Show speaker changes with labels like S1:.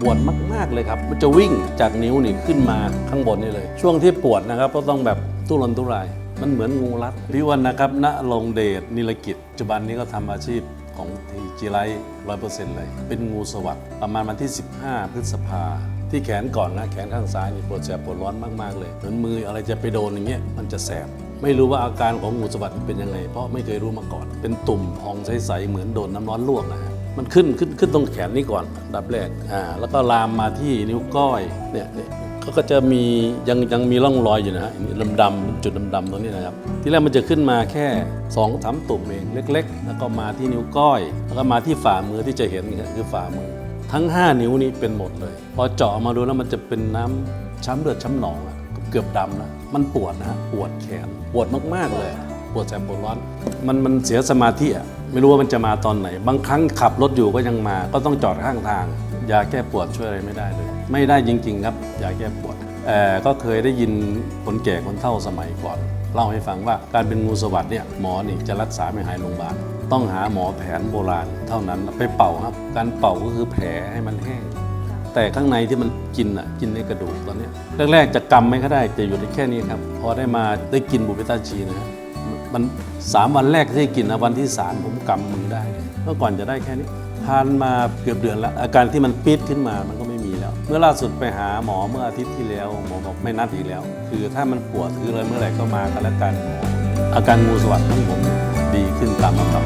S1: ปวดมาก ๆ เลยครับ มันจะวิ่งจากนิ้วนี่ขึ้นมาข้างบนนี่เลย ช่วงที่ปวดนะครับก็ต้องแบบทุรนทุราย มันเหมือนงูรัดพี่วันนะครับณลงเดชนิรกิจปัจจุบันนี้ก็ทำอาชีพของทีจีไลร้อยเปอร์เซ็นต์เลย เป็นงูสวัสด์ประมาณวันที่ 15 พฤษภาที่แขนก่อนนะแขนข้างซ้ายนี่ปวดแสบปวดร้อนมาก ๆ เลยเหมือนมืออะไรจะไปโดนอย่างเงี้ยมันจะแสบไม่รู้ว่าอาการของงูสวัสด์เป็นยังไง เพราะไม่เคยรู้มาก่อน เป็นตุ่มพองใสๆเหมือนโดนน้ำร้อนลวกนะฮะ มันขึ้นขึ้นขึ้นตรงแขนนี่ก่อนอันดับแรกอ่าแล้วก็ลามมาที่นิ้วก้อยเนี่ยเนี่ยเขาก็จะมียังยังมีร่องรอยอยู่นะฮะดำดำจุดดำๆตรงนี้นะครับ ที่แรกมันจะขึ้นมาแค่สองสามตุ่มเองเล็ก ๆ แล้วก็มาที่นิ้วก้อย แล้วก็มาที่ฝ่ามือที่จะเห็นนี่คือฝ่ามือ ทั้ง 5 นิ้วนี้เป็นหมดเลย พอเจาะมาดูแล้วมันจะเป็นน้ำช้ำเลือดช้ำหนองอะเกือบดำนะมันปวดนะฮะปวดแขนปวดมากๆเลย ปวดแสบปวดร้อน มันมันเสียสมาธิอะ ไม่รู้ว่ามันจะมาตอนไหน บางครั้งขับรถอยู่ก็ยังมา ก็ต้องจอดข้างทาง ยาแก้ปวดช่วยอะไรไม่ได้เลย ไม่ได้จริง ๆ ครับ ยาแก้ปวดเอ่ก็เคยได้ยินคนแก่คนเฒ่าสมัยก่อน เล่าให้ฟังว่าการเป็นงูสวัสด์เนี่ยหมอนี่จะรักษาไม่หายโรงพยาบาลต้องหาหมอแผนโบราณ เท่านั้นไปเป่าครับ การเป่าก็คือแผลให้มันแห้งแต่ข้างในที่มันกินอะกินในกระดูกตอนนี้แรกๆจะกำไม่ก็ได้จะอยู่ในแค่นี้ครับ พอได้มาได้กินบุเบต้าชีนะฮะ มันสามวันแรกที่กินนะวันที่สามผมกำมือได้เมื่อก่อนจะได้แค่นี้ทานมาเกือบเดือนแล้วอาการที่มันปิดขึ้นมามันก็ไม่มีแล้ว เมื่อล่าสุดไปหาหมอเมื่ออาทิตย์ที่แล้วหมอบอกไม่นัดอีกแล้ว คือถ้ามันปวดคืออะไรเมื่อไหร่ก็มากันแล้วกันหมออาการงูสวัสด์ของผมดีขึ้นตามลำดับ